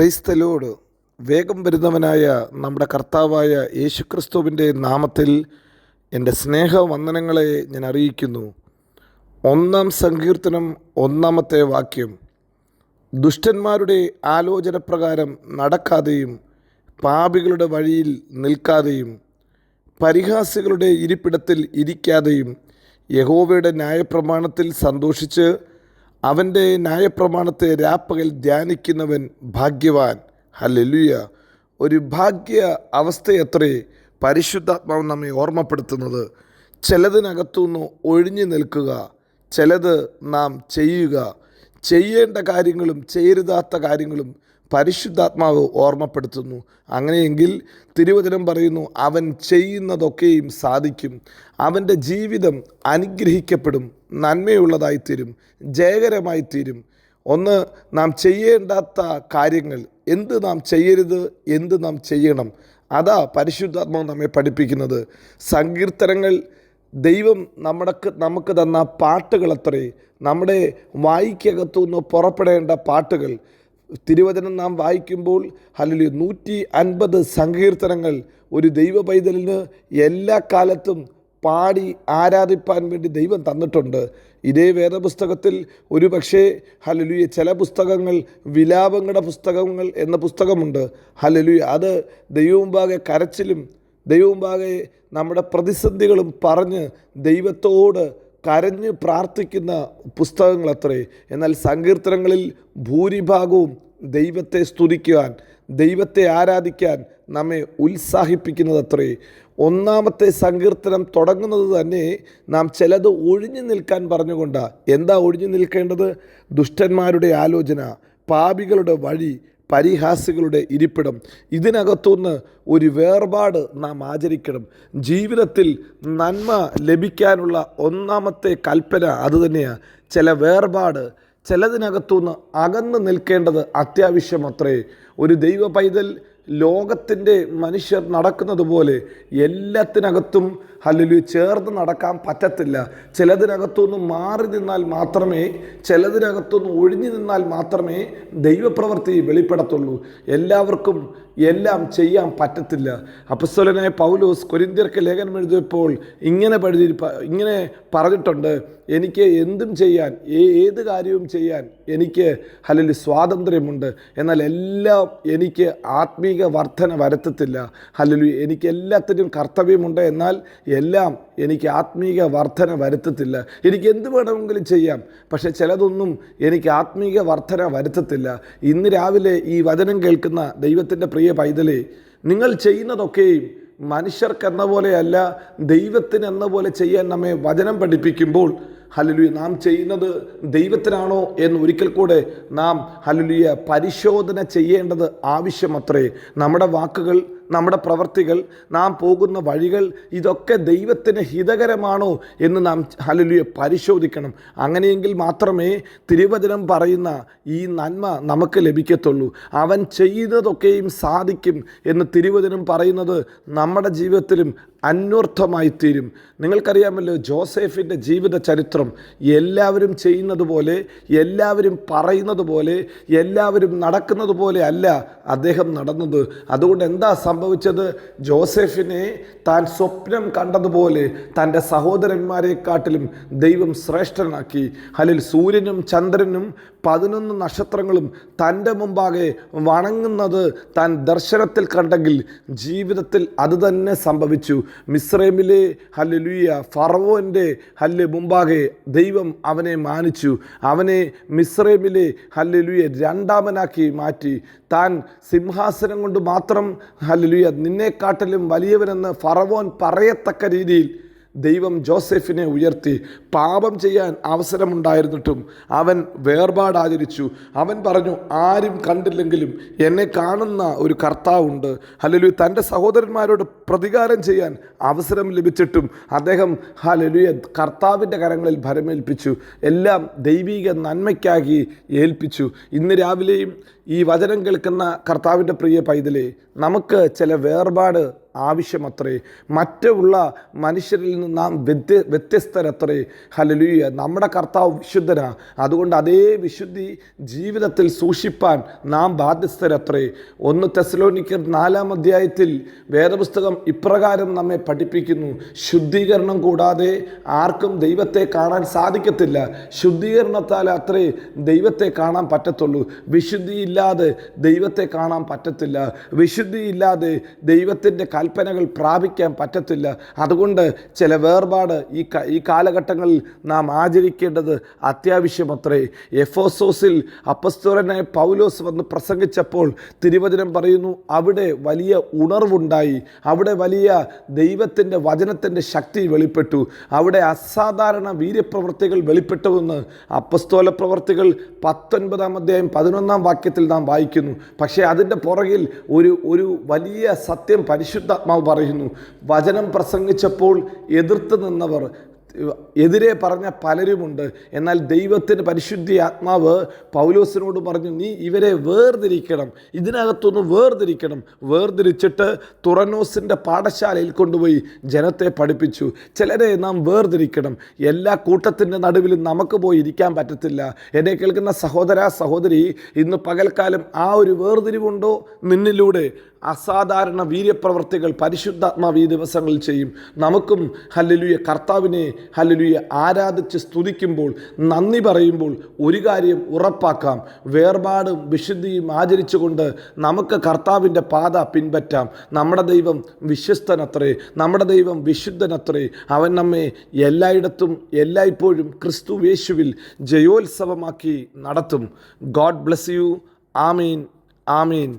Praise the Lord വേഗം വരുന്നവനായ നമ്മുടെ കർത്താവായ യേശുക്രിസ്തുവിന്റെ നാമത്തിൽ എന്റെ സ്നേഹവന്ദനങ്ങളെ ഞാൻ അറിയിക്കുന്നു. ഒന്നാം സങ്കീർത്തനം ഒന്നാമത്തെ വാക്യം. ദുഷ്ടന്മാരുടെ ആലോചന പ്രകാരം നടക്കാതെയും പാപികളുടെ വഴിയിൽ നിൽക്കാതെയും പരിഹാസികളുടെ ഇരിപ്പിടത്തിൽ ഇരിക്കാതെയും യഹോവയുടെ ന്യായപ്രമാണത്തിൽ സന്തോഷിച്ച് അവന്റെ ന്യായപ്രമാണത്തെ രാപ്പകൽ ധ്യാനിക്കുന്നവൻ ഭാഗ്യവാൻ. ഹലലുയ ഒരു ഭാഗ്യ അവസ്ഥയത്രേ പരിശുദ്ധാത്മാവ് നമ്മെ ഓർമ്മപ്പെടുത്തുന്നത്. ചിലതിനകത്തുനിന്ന് ഒഴിഞ്ഞു നിൽക്കുക. ചിലത് നാം ചെയ്യുക. ചെയ്യേണ്ട കാര്യങ്ങളും ചെയ്യരുതാത്ത കാര്യങ്ങളും പരിശുദ്ധാത്മാവ് ഓർമ്മപ്പെടുത്തുന്നു. അങ്ങനെയെങ്കിൽ തിരുവചനം പറയുന്നു അവൻ ചെയ്യുന്നതൊക്കെയും സാധിക്കും. അവന്റെ ജീവിതം അനുഗ്രഹിക്കപ്പെടും. നന്മയുള്ളതായിത്തീരും. ജയകരമായിത്തീരും. ഒന്ന് നാം ചെയ്യേണ്ടാത്ത കാര്യങ്ങൾ. എന്ത് നാം ചെയ്യരുത്? എന്ത് നാം ചെയ്യണം? അതാ പരിശുദ്ധാത്മാവ് നമ്മെ പഠിപ്പിക്കുന്നത്. സങ്കീർത്തനങ്ങൾ ദൈവം നമ്മുടെ നമുക്ക് തന്ന പാട്ടുകളത്രേ. നമ്മുടെ വായിക്കകത്തുനിന്ന് പുറപ്പെടേണ്ട പാട്ടുകൾ. തിരുവചനം നാം വായിക്കുമ്പോൾ അല്ലെങ്കിൽ നൂറ്റി അൻപത് സങ്കീർത്തനങ്ങൾ ഒരു ദൈവ പൈതലിന് എല്ലാ കാലത്തും പാടി ആരാധിപ്പാൻ വേണ്ടി ദൈവം തന്നിട്ടുണ്ട്. ഇതേ വേദപുസ്തകത്തിൽ ഒരു പക്ഷേ ഹലലുയ ചില പുസ്തകങ്ങൾ വിലാപങ്ങളുടെ പുസ്തകങ്ങൾ എന്ന പുസ്തകമുണ്ട്. ഹലലുയ അത് ദൈവമുമ്പാകെ കരച്ചിലും ദൈവമുമ്പാകെ നമ്മുടെ പ്രതിസന്ധികളും പറഞ്ഞ് ദൈവത്തോട് കരഞ്ഞ് പ്രാർത്ഥിക്കുന്ന പുസ്തകങ്ങൾ അത്രേ എന്നാൽ സങ്കീർത്തനങ്ങളിൽ ഭൂരിഭാഗവും ദൈവത്തെ സ്തുതിക്കുവാൻ ദൈവത്തെ ആരാധിക്കാൻ നമ്മെ ഉത്സാഹിപ്പിക്കുന്നത് അത്രേ ഒന്നാമത്തെ സങ്കീർത്തനം തുടങ്ങുന്നത് തന്നെ നാം ചിലത് ഒഴിഞ്ഞു നിൽക്കാൻ പറഞ്ഞുകൊണ്ടാണ് എന്താ ഒഴിഞ്ഞു നിൽക്കേണ്ടത്? ദുഷ്ടന്മാരുടെ ആലോചന പാപികളുടെ വഴി പരിഹാസികളുടെ ഇരിപ്പിടം. ഇതിനകത്തുനിന്ന് ഒരു വേർപാട് നാം ആചരിക്കണം. ജീവിതത്തിൽ നന്മ ലഭിക്കാനുള്ള ഒന്നാമത്തെ കൽപ്പന അതുതന്നെയാണ് ചില വേർപാട് ചിലതിനകത്തുനിന്ന് അകന്ന് നിൽക്കേണ്ടത് അത്യാവശ്യം അത്രേ ഒരു ദൈവ പൈതൽ ലോകത്തിന്റെ മനുഷ്യർ നടക്കുന്നത് പോലെ എല്ലാത്തിനകത്തും അല്ലെങ്കിൽ ചേർന്ന് നടക്കാൻ പറ്റത്തില്ല. ചിലതിനകത്തുനിന്ന് മാറി നിന്നാൽ മാത്രമേ ചിലതിനകത്തുനിന്ന് ഒഴിഞ്ഞു നിന്നാൽ മാത്രമേ ദൈവപ്രവൃത്തി വെളിപ്പെടത്തുള്ളൂ. എല്ലാവർക്കും എല്ലാം ചെയ്യാൻ പറ്റത്തില്ല. അപ്പസ്വലനായ പൗലോസ് കൊരിന്തിയർക്ക് ലേഖനം എഴുതിയപ്പോൾ ഇങ്ങനെ പഴുതി ഇങ്ങനെ പറഞ്ഞിട്ടുണ്ട് എനിക്ക് എന്തും ചെയ്യാൻ ഏത് കാര്യവും ചെയ്യാൻ എനിക്ക് അല്ലെങ്കിൽ സ്വാതന്ത്ര്യമുണ്ട്. എന്നാൽ എല്ലാം എനിക്ക് ആത്മീക വർധന വരത്തത്തില്ല. അല്ലെങ്കിൽ എനിക്ക് എല്ലാത്തിനും കർത്തവ്യമുണ്ട്. എന്നാൽ എല്ലാം എനിക്ക് ആത്മീക വർധന വരുത്തത്തില്ല. എനിക്ക് എന്ത് വേണമെങ്കിലും ചെയ്യാം. പക്ഷേ ചിലതൊന്നും എനിക്ക് ആത്മീക വർധന വരുത്തത്തില്ല. ഇന്ന് രാവിലെ ഈ വചനം കേൾക്കുന്ന ദൈവത്തിന്റെ പ്രിയ പൈതലേ നിങ്ങൾ ചെയ്യുന്നതൊക്കെയും മനുഷ്യർക്കെന്ന പോലെയല്ല ദൈവത്തിന് എന്ന പോലെ ചെയ്യാൻ നമ്മെ വചനം പഠിപ്പിക്കുമ്പോൾ ഹലലുയ നാം ചെയ്യുന്നത് ദൈവത്തിനാണോ എന്ന് ഒരിക്കൽ കൂടെ നാം ഹലലുയ പരിശോധന ചെയ്യേണ്ടത് ആവശ്യമത്രേ. നമ്മുടെ വാക്കുകൾ നമ്മുടെ പ്രവർത്തികൾ നാം പോകുന്ന വഴികൾ ഇതൊക്കെ ദൈവത്തിന് ഹിതകരമാണോ എന്ന് നാം ഹലലുയെ പരിശോധിക്കണം. അങ്ങനെയെങ്കിൽ മാത്രമേ തിരുവചനം പറയുന്ന ഈ നന്മ നമുക്ക് ലഭിക്കത്തുള്ളൂ. അവൻ ചെയ്യുന്നതൊക്കെയും സാധിക്കും എന്ന് തിരുവചനം പറയുന്നത് നമ്മുടെ ജീവിതത്തിലും അന്വർത്ഥമായി തീരും. നിങ്ങൾക്കറിയാമല്ലോ ജോസഫിന്റെ ജീവിത ചരിത്രം എല്ലാവരും ചെയ്യുന്നത് പോലെ എല്ലാവരും പറയുന്നത് പോലെ എല്ലാവരും നടക്കുന്നത് പോലെ അല്ല അദ്ദേഹം നടന്നത്. അതുകൊണ്ട് എന്താ സംഭവിച്ചത് ജോസഫിനെ താൻ സ്വപ്നം കണ്ടതുപോലെ തന്റെ സഹോദരന്മാരെക്കാട്ടിലും ദൈവം ശ്രേഷ്ഠനാക്കി. അല്ലെങ്കിൽ സൂര്യനും ചന്ദ്രനും പതിനൊന്ന് നക്ഷത്രങ്ങളും തന്റെ മുമ്പാകെ വണങ്ങുന്നത് താൻ ദർശനത്തിൽ കണ്ടെങ്കിൽ ജീവിതത്തിൽ അത് തന്നെ സംഭവിച്ചു. മിസ്രൈമിലെ ഹല്ലുയ ഫറവോന്റെ ഹല്ല് മുമ്പാകെ ദൈവം അവനെ മാനിച്ചു. അവനെ മിസ്രൈമിലെ ഹല്ലുയ രണ്ടാമനാക്കി മാറ്റി. താൻ സിംഹാസനം കൊണ്ട് മാത്രം ഹല്ലുയ നിന്നെക്കാട്ടിലും വലിയവനെന്ന് ഫറവോൻ പറയത്തക്ക രീതിയിൽ ദൈവം ജോസഫിനെ ഉയർത്തി പാപം ചെയ്യാൻ അവസരമുണ്ടായിരുന്നിട്ടും അവൻ വേർപാടാചരിച്ചു. അവൻ പറഞ്ഞു ആരും കണ്ടില്ലെങ്കിലും എന്നെ കാണുന്ന ഒരു കർത്താവുണ്ട് ഹലലു തന്റെ സഹോദരന്മാരോട് പ്രതികാരം ചെയ്യാൻ അവസരം ലഭിച്ചിട്ടും അദ്ദേഹം ഹലലുയ കർത്താവിന്റെ കരങ്ങളിൽ ഭരമേൽപ്പിച്ചു. എല്ലാം ദൈവിക നന്മയ്ക്കാക്കി ഏൽപ്പിച്ചു. ഇന്ന് രാവിലെയും ഈ വചനം കേൾക്കുന്ന കർത്താവിന്റെ പ്രിയ പൈതലെ നമുക്ക് ചില വേർപാട് ആവശ്യമത്രേ. മറ്റുള്ള മനുഷ്യരിൽ നിന്ന് നാം വ്യത്യ വ്യത്യസ്തരത്രേ. ഹലലുയ നമ്മുടെ കർത്താവ് വിശുദ്ധനാ. അതുകൊണ്ട് അതേ വിശുദ്ധി ജീവിതത്തിൽ സൂക്ഷിപ്പാൻ നാം ബാധ്യസ്ഥരത്രേ. ഒന്ന് തെസലോനിക്കർ നാലാം അധ്യായത്തിൽ വേദപുസ്തകം ഇപ്രകാരം നമ്മെ പഠിപ്പിക്കുന്നു. ശുദ്ധീകരണം കൂടാതെ ആർക്കും ദൈവത്തെ കാണാൻ സാധിക്കത്തില്ല. ശുദ്ധീകരണത്താൽ അത്രേ ദൈവത്തെ കാണാൻ പറ്റത്തുള്ളൂ. വിശുദ്ധിയില്ലാതെ ദൈവത്തെ കാണാൻ പറ്റത്തില്ല. വിശുദ്ധിയില്ലാതെ ദൈവത്തിന്റെ കൽപ്പനകൾ പ്രാപിക്കാൻ പറ്റത്തില്ല. അതുകൊണ്ട് ചില വേർപാട് ഈ ഈ കാലഘട്ടങ്ങളിൽ നാം ആചരിക്കേണ്ടത് അത്യാവശ്യമത്രേ. എഫോസോസിൽ അപ്പസ്തോരനായ പൗലോസ് വന്ന് പ്രസംഗിച്ചപ്പോൾ തിരുവചനം പറയുന്നു അവിടെ വലിയ ഉണർവുണ്ടായി. അവിടെ വലിയ ദൈവത്തിന്റെ വചനത്തിന്റെ ശക്തി വെളിപ്പെട്ടു. അവിടെ അസാധാരണ വീര്യപ്രവൃത്തികൾ വെളിപ്പെട്ടുവെന്ന് അപ്പസ്തോല പ്രവർത്തികൾ പത്തൊൻപതാം അധ്യായം പതിനൊന്നാം വാക്യത്തിൽ നാം വായിക്കുന്നു. പക്ഷേ അതിന്റെ പുറകിൽ ഒരു ഒരു വലിയ സത്യം പരിശുദ്ധാത്മാവ് പറയുന്നു വചനം പ്രസംഗിച്ചപ്പോൾ എതിർത്ത് നിന്നവർ എതിരെ പറഞ്ഞ പലരുമുണ്ട്. എന്നാൽ ദൈവത്തിന് പരിശുദ്ധി ആത്മാവ് പൗലോസിനോട് പറഞ്ഞു നീ ഇവരെ വേർതിരിക്കണം ഇതിനകത്തൊന്ന് വേർതിരിക്കണം. വേർതിരിച്ചിട്ട് തുറനോസിന്റെ പാഠശാലയിൽ കൊണ്ടുപോയി ജനത്തെ പഠിപ്പിച്ചു. ചിലരെ നാം വേർതിരിക്കണം. എല്ലാ കൂട്ടത്തിന്റെ നടുവിലും നമുക്ക് പോയി ഇരിക്കാൻ പറ്റത്തില്ല. എന്നെ കേൾക്കുന്ന സഹോദര സഹോദരി ഇന്ന് പകൽക്കാലം ആ ഒരു വേർതിരിവുണ്ടോ? നിന്നിലൂടെ അസാധാരണ വീര്യപ്രവർത്തികൾ പരിശുദ്ധാത്മാവ് ഈ ദിവസങ്ങളിൽ ചെയ്യും. നമുക്കും ഹല്ലലുയ കർത്താവിനെ ഹല്ലലുയ ആരാധിച്ച് സ്തുതിക്കുമ്പോൾ നന്ദി പറയുമ്പോൾ ഒരു കാര്യം ഉറപ്പാക്കാം. വേർപാടും വിശുദ്ധിയും ആചരിച്ചുകൊണ്ട് നമുക്ക് കർത്താവിന്റെ പാത പിൻപറ്റാം. നമ്മുടെ ദൈവം വിശ്വസ്തനത്രേ നമ്മുടെ ദൈവം വിശുദ്ധനത്രേ. അവൻ നമ്മെ എല്ലായിടത്തും എല്ലായ്പ്പോഴും ക്രിസ്തു യേശുവിൽ ജയോത്സവമാക്കി നടത്തും. God bless you. Amin. Amin.